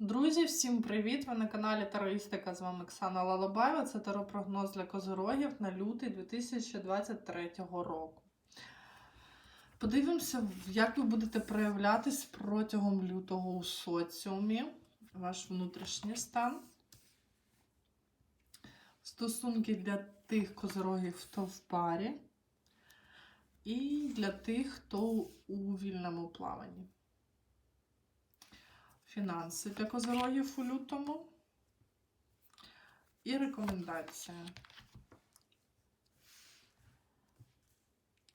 Друзі, всім привіт! Ви на каналі Тароїстика. З вами Оксана Лалабаєва. Це таропрогноз для козорогів на лютий 2023 року. Подивимося, як ви будете проявлятись протягом лютого у соціумі, ваш внутрішній стан. Стосунки для тих козорогів, хто в парі, і для тих, хто у вільному плаванні фінанси для козорогів у лютому. І рекомендація.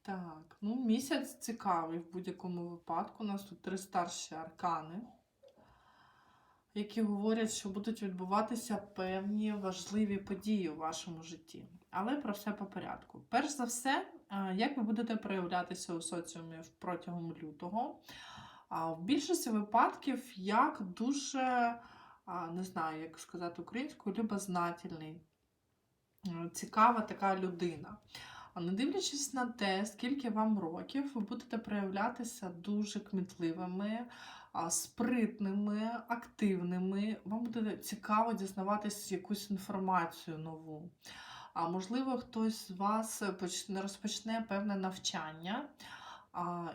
Так, ну місяць цікавий в будь-якому випадку. У нас тут три старші аркани, які говорять, що будуть відбуватися певні важливі події у вашому житті. Але про все по порядку. Перш за все, як ви будете проявлятися у соціумі протягом лютого. В більшості випадків як дуже, не знаю, як сказати українською, любознательний, цікава така людина. А не дивлячись на те, скільки вам років, ви будете проявлятися дуже кмітливими, спритними, активними. Вам буде цікаво дізнаватися якусь інформацію нову. А можливо, хтось з вас розпочне певне навчання.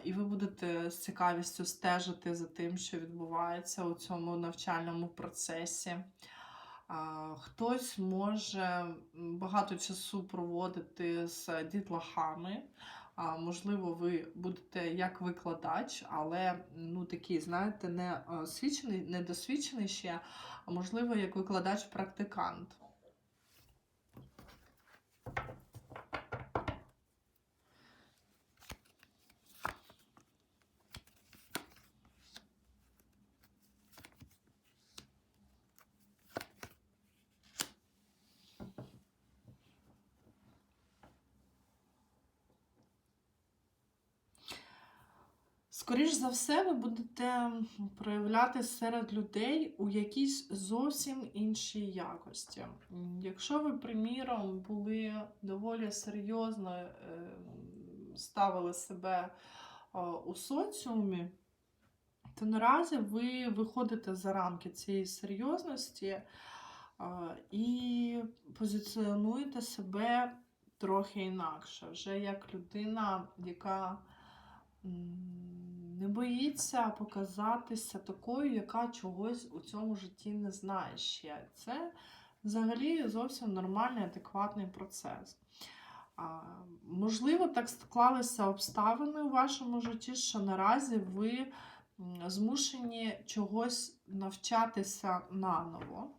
І ви будете з цікавістю стежити за тим, що відбувається у цьому навчальному процесі. Хтось може багато часу проводити з дітлахами. Можливо, ви будете як викладач, але ну, такий, знаєте, не освічений, не досвідчений ще, а можливо, як викладач-практикант. Скоріш за все, ви будете проявляти серед людей у якійсь зовсім іншій якості. Якщо ви, приміром, були доволі серйозно е, ставили себе у соціумі, то наразі ви виходите за рамки цієї серйозності і позиціонуєте себе трохи інакше, вже як людина, яка не боїться показатися такою, яка чогось у цьому житті не знає ще. Це взагалі зовсім нормальний, адекватний процес. А, Можливо, так склалися обставини у вашому житті, що наразі ви змушені чогось навчатися наново.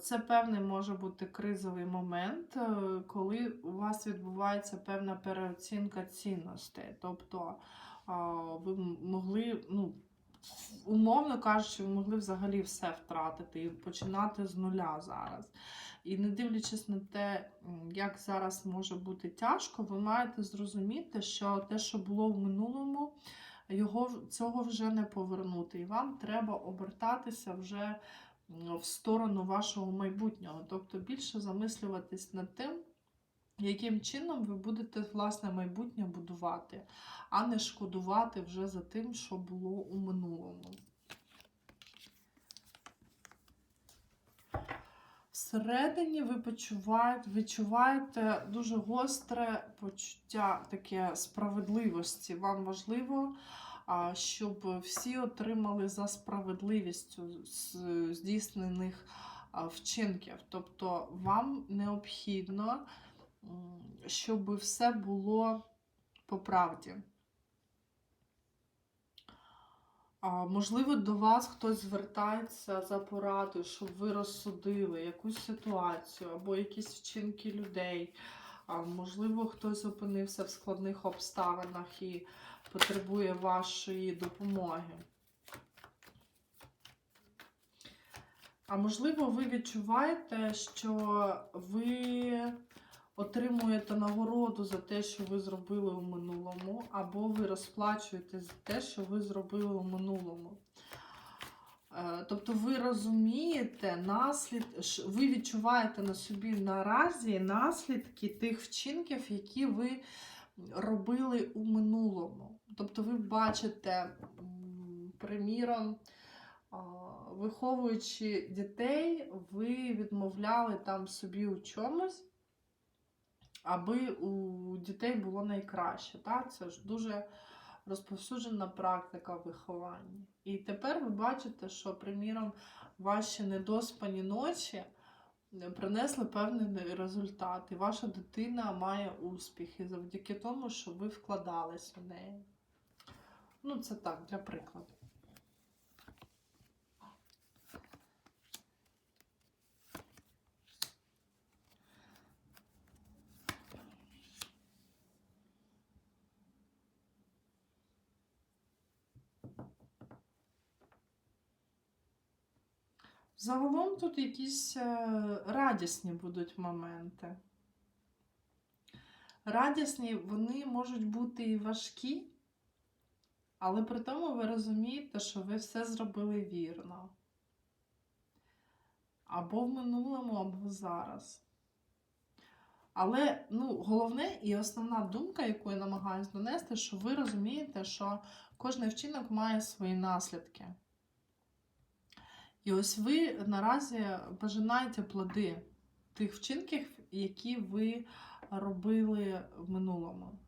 Це певний може бути кризовий момент, е, коли у вас відбувається певна переоцінка цінностей. Тобто ви могли, ну, умовно кажучи, ви могли взагалі все втратити і починати з нуля зараз. І не дивлячись на те, як зараз може бути тяжко, ви маєте зрозуміти, що те, що було в минулому, його цього вже не повернути. І вам треба обертатися вже в сторону вашого майбутнього. Тобто більше замислюватись над тим, яким чином ви будете власне майбутнє будувати, а не шкодувати вже за тим, що було у минулому. Всередині ви почуваєте, відчуваєте дуже гостре почуття таке справедливості. Вам важливо щоб всі отримали за справедливістю здійснених вчинків. Тобто вам необхідно, щоб все було по правді. Можливо, до вас хтось звертається за порадою, щоб ви розсудили якусь ситуацію або якісь вчинки людей. Можливо, хтось опинився в складних обставинах і потребує вашої допомоги. А можливо, ви відчуваєте, що ви отримуєте нагороду за те, що ви зробили у минулому, або ви розплачуєте за те, що ви зробили у минулому. Е, тобто ви розумієте наслід, ви відчуваєте на собі наразі наслідки тих вчинків, які ви робили у минулому. Тобто ви бачите, приміром, виховуючи дітей, ви відмовляли там собі у чомусь, аби у дітей було найкраще. Так? Це ж дуже розповсюджена практика виховання. І тепер ви бачите, що, приміром, ваші недоспані ночі принесли певний результат, і ваша дитина має успіхи завдяки тому, що ви вкладались в неї. Ну, це так, для прикладу. Загалом тут якісь е, радісні будуть моменти. Радісні вони можуть бути і важкі, але при тому ви розумієте, що ви все зробили вірно. Або в минулому, або зараз. Але ну, головне і основна думка, яку я намагаюся донести, що ви розумієте, що кожен вчинок має свої наслідки. І ось ви наразі пожинаєте плоди тих вчинків, які ви робили в минулому.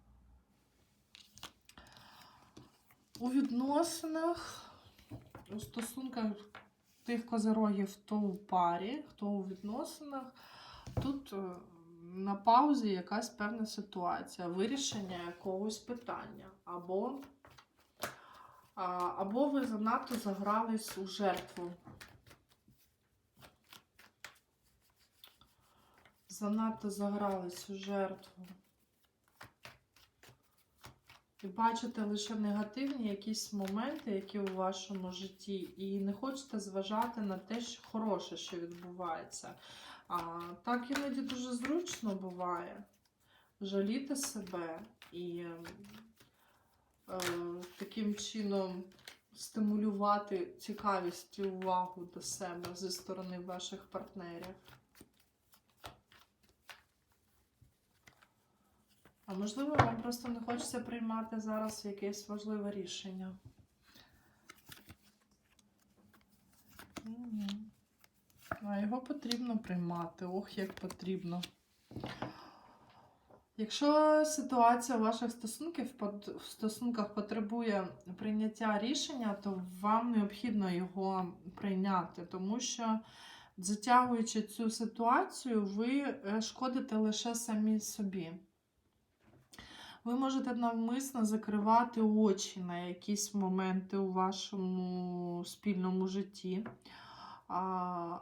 У відносинах, у стосунках тих козирогів, хто у парі, хто у відносинах, тут е, на паузі якась певна ситуація, вирішення якогось питання. Або, або ви занадто загрались у жертву. Занадто загрались у жертву. І бачите лише негативні якісь моменти, які у вашому житті, і не хочете зважати на те, що хороше, що відбувається. А так іноді дуже зручно буває жаліти себе і е, таким чином стимулювати цікавість і увагу до себе зі сторони ваших партнерів. А можливо, вам просто не хочеться приймати зараз якесь важливе рішення. А його потрібно приймати. Ох, як потрібно. Якщо ситуація у ваших стосунків, в стосунках потребує прийняття рішення, то вам необхідно його прийняти, тому що затягуючи цю ситуацію, ви е, шкодите лише самі собі. Ви можете навмисно закривати очі на якісь моменти у вашому спільному житті,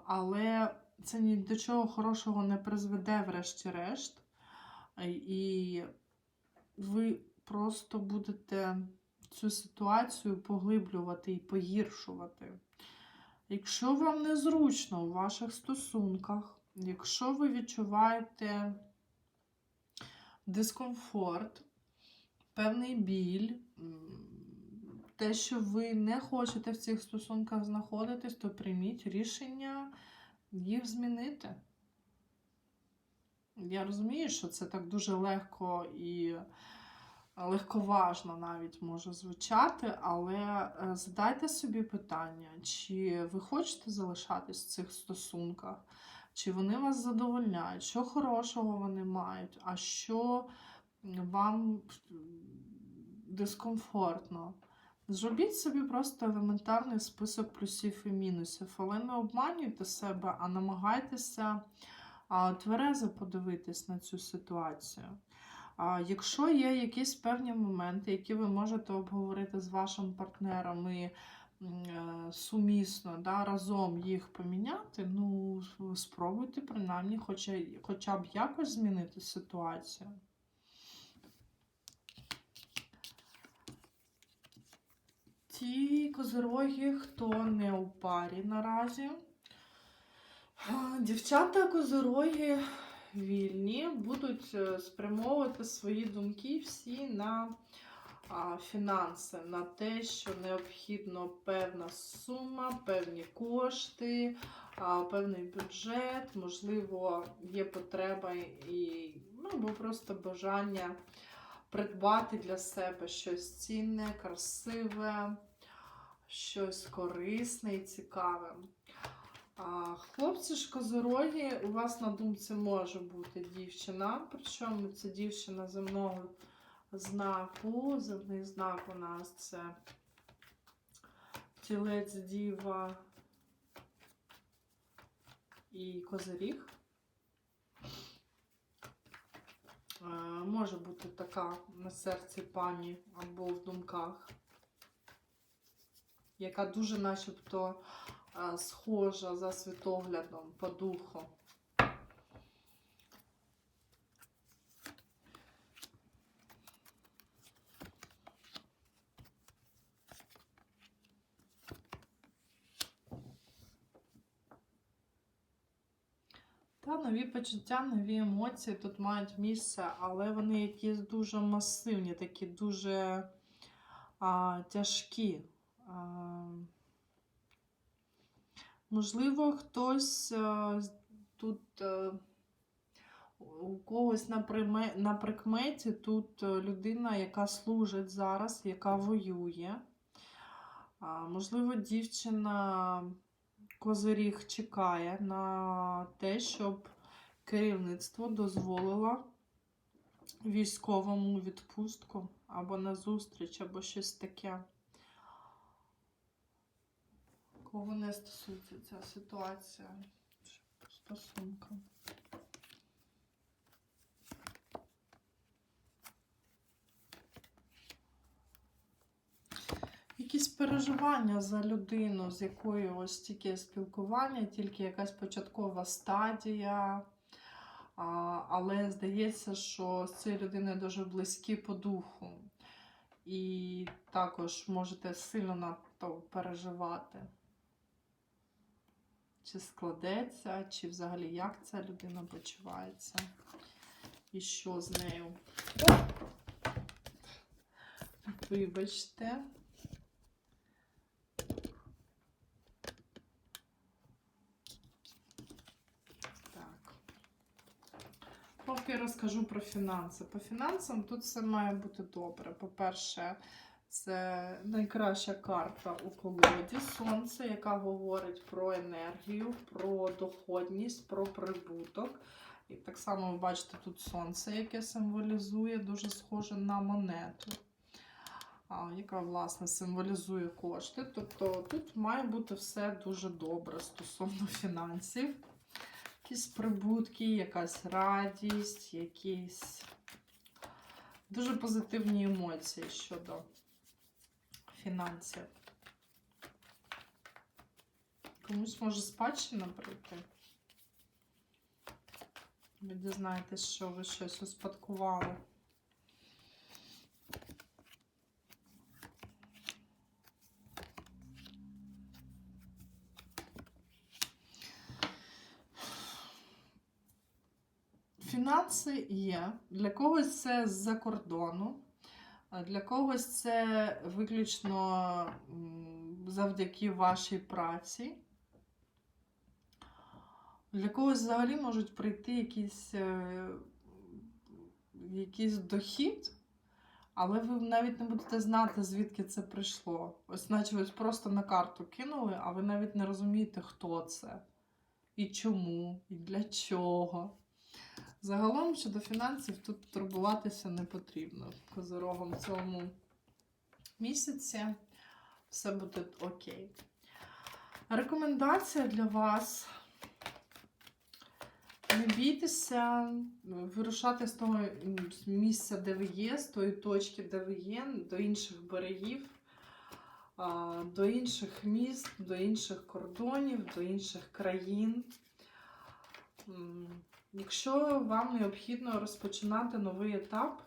але це ні до чого хорошого не призведе, врешті-решт. І ви просто будете цю ситуацію поглиблювати і погіршувати. Якщо вам незручно у ваших стосунках, якщо ви відчуваєте дискомфорт, певний біль, те, що ви не хочете в цих стосунках знаходитись, то прийміть рішення їх змінити. Я розумію, що це так дуже легко і легковажно навіть може звучати, але е, задайте собі питання, чи ви хочете залишатись в цих стосунках, чи вони вас задовольняють, що хорошого вони мають, а що вам дискомфортно. Зробіть собі просто елементарний список плюсів і мінусів, але не обманюйте себе, а намагайтеся тверезо подивитись на цю ситуацію. Якщо є якісь певні моменти, які ви можете обговорити з вашим партнером і е, сумісно да, разом їх поміняти, ну спробуйте принаймні хоча, хоча б якось змінити ситуацію. Ті козироги, хто не у парі наразі. Дівчата козироги вільні будуть е, спрямовувати свої думки всі на фінанси, на те, що необхідно певна сума, певні кошти, певний бюджет, можливо, є потреба і ну, або просто бажання придбати для себе щось цінне, красиве, щось корисне і цікаве. А, хлопці ж козороги, у вас на думці може бути дівчина, причому це дівчина земного знаку. Земний знак у нас це тілець діва і козиріг. Може бути така на серці пані або в думках, яка дуже начебто е, схожа за світоглядом по духу. Та нові почуття, нові емоції тут мають місце, але вони якісь дуже масивні, такі дуже а, тяжкі. А, можливо, хтось тут у когось на прикметі тут е, людина, яка служить зараз, яка воює. Можливо, дівчина Козиріг чекає на те, щоб керівництво дозволило військовому відпустку або на зустріч, або щось таке. Кого не стосується ця ситуація по стосункам? Якісь переживання за людину, з якою ось тільки спілкування, тільки якась початкова стадія. Але здається, що з цією людиною дуже близькі по духу. І також можете сильно надто переживати. Чи складеться, чи взагалі як ця людина почувається, і що з нею. Вибачте. Поки розкажу про фінанси. По фінансам тут все має бути добре. По-перше, це найкраща карта у колоді Сонце, яка говорить про енергію, про доходність, про прибуток. І так само ви бачите тут сонце, яке символізує, дуже схоже на монету, яка, власне, символізує кошти. Тобто тут має бути все дуже добре стосовно фінансів якісь прибутки, якась радість, якісь дуже позитивні емоції щодо фінансів. Комусь може спадщина прийти. Ви дізнаєтесь, що ви щось успадкували. Фінанси є. Для когось це з-за кордону, для когось це виключно завдяки вашій праці. Для когось взагалі можуть прийти якийсь, е, якийсь дохід, але ви навіть не будете знати, звідки це прийшло. Ось, наче ви просто на карту кинули, а ви навіть не розумієте, хто це, і чому, і для чого. Загалом щодо фінансів тут турбуватися не потрібно. Козирогом в цьому місяці все буде окей. Рекомендація для вас. Не бійтеся вирушати з того місця, де ви є, з тої точки, де ви є, до інших берегів, до інших міст, до інших кордонів, до інших країн. Якщо вам необхідно розпочинати новий етап,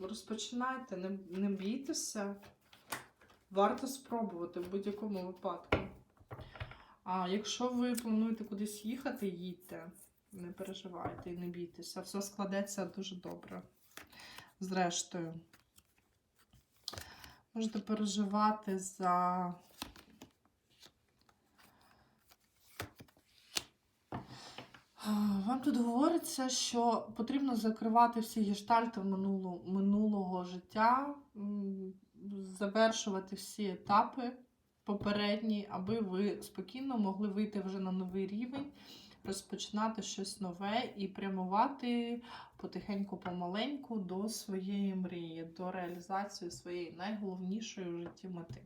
розпочинайте, не, не бійтеся. Варто спробувати в будь-якому випадку. А якщо ви плануєте кудись їхати, їдьте. Не переживайте і не бійтеся. Все складеться дуже добре. Зрештою, можете переживати за. Вам тут говориться, що потрібно закривати всі гештальти минуло, минулого життя, завершувати всі етапи попередній, аби ви спокійно могли вийти вже на новий рівень, розпочинати щось нове і прямувати потихеньку помаленьку до своєї мрії, до реалізації своєї найголовнішої в житті мети.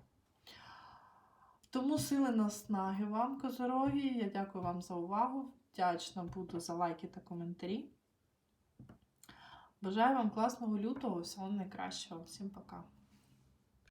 Тому сили наснаги вам, козороги. Я дякую вам за увагу. Вдячна буду за лайки та коментарі. Бажаю вам класного лютого, всього найкращого. Всім пока.